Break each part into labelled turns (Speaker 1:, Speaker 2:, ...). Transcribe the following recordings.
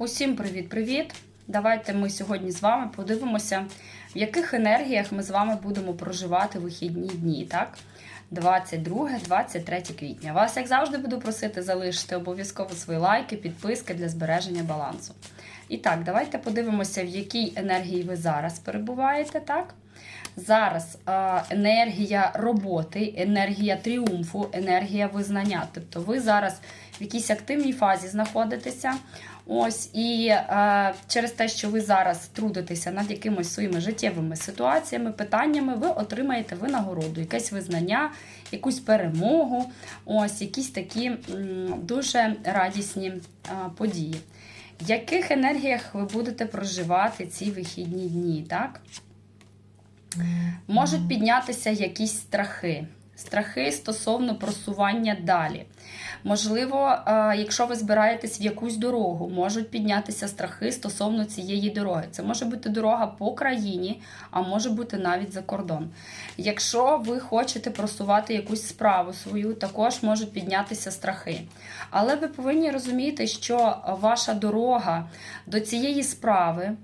Speaker 1: Усім привіт-привіт! Давайте ми сьогодні з вами подивимося, в яких енергіях ми з вами будемо проживати вихідні дні, так? 22-23 квітня. Вас, як завжди, буду просити залишити обов'язково свої лайки, підписки для збереження балансу. І так, давайте подивимося, в якій енергії ви зараз перебуваєте, так? Зараз енергія роботи, енергія тріумфу, енергія визнання. Тобто ви зараз в якійсь активній фазі знаходитеся. Ось і е, через те, що ви зараз трудитеся над якимись своїми життєвими ситуаціями, питаннями, ви отримаєте винагороду, якесь визнання, якусь перемогу, ось якісь такі м, дуже радісні е, події. В яких енергіях ви будете проживати ці вихідні дні, так? Можуть піднятися якісь страхи. Страхи стосовно просування далі. Можливо, е, якщо ви збираєтесь в якусь дорогу, можуть піднятися страхи стосовно цієї дороги. Це може бути дорога по країні, а може бути навіть за кордон. Якщо ви хочете просувати якусь справу свою, також можуть піднятися страхи. Але ви повинні розуміти, що ваша дорога до цієї справи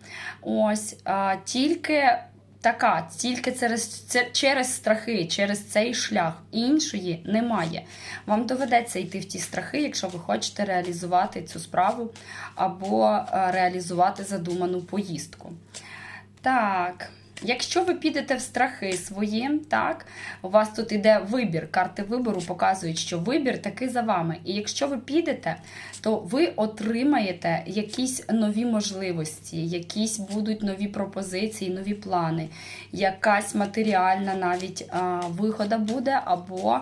Speaker 1: ось тільки така, тільки через, через страхи, через цей шлях. Іншої немає. Вам доведеться йти в ті страхи, якщо ви хочете реалізувати цю справу або е, реалізувати задуману поїздку. Так. Якщо ви підете в страхи свої, так, у вас тут іде вибір. Карти вибору показують, що вибір таки за вами. І якщо ви підете, то ви отримаєте якісь нові можливості, якісь будуть нові пропозиції, нові плани, якась матеріальна навіть вигода буде, або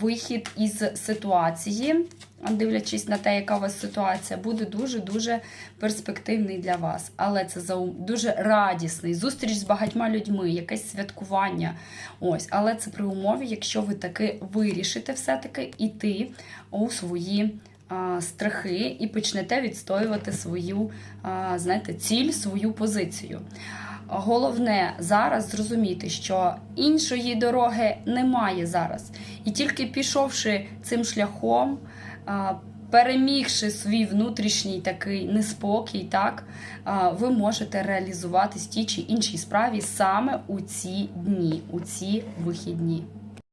Speaker 1: вихід із ситуації, дивлячись на те, яка у вас ситуація, буде дуже-дуже перспективний для вас. Але це заум... дуже радісний, зустріч з багатьма людьми, якесь святкування. Ось, але це при умові, якщо ви таки вирішите все-таки іти у свої страхи і почнете відстоювати свою, знаєте, ціль, свою позицію. Головне зараз зрозуміти, що іншої дороги немає зараз. І тільки пішовши цим шляхом, перемігши свій внутрішній такий неспокій, так, ви можете реалізувати в тій чи іншій справі саме у ці дні, у ці вихідні.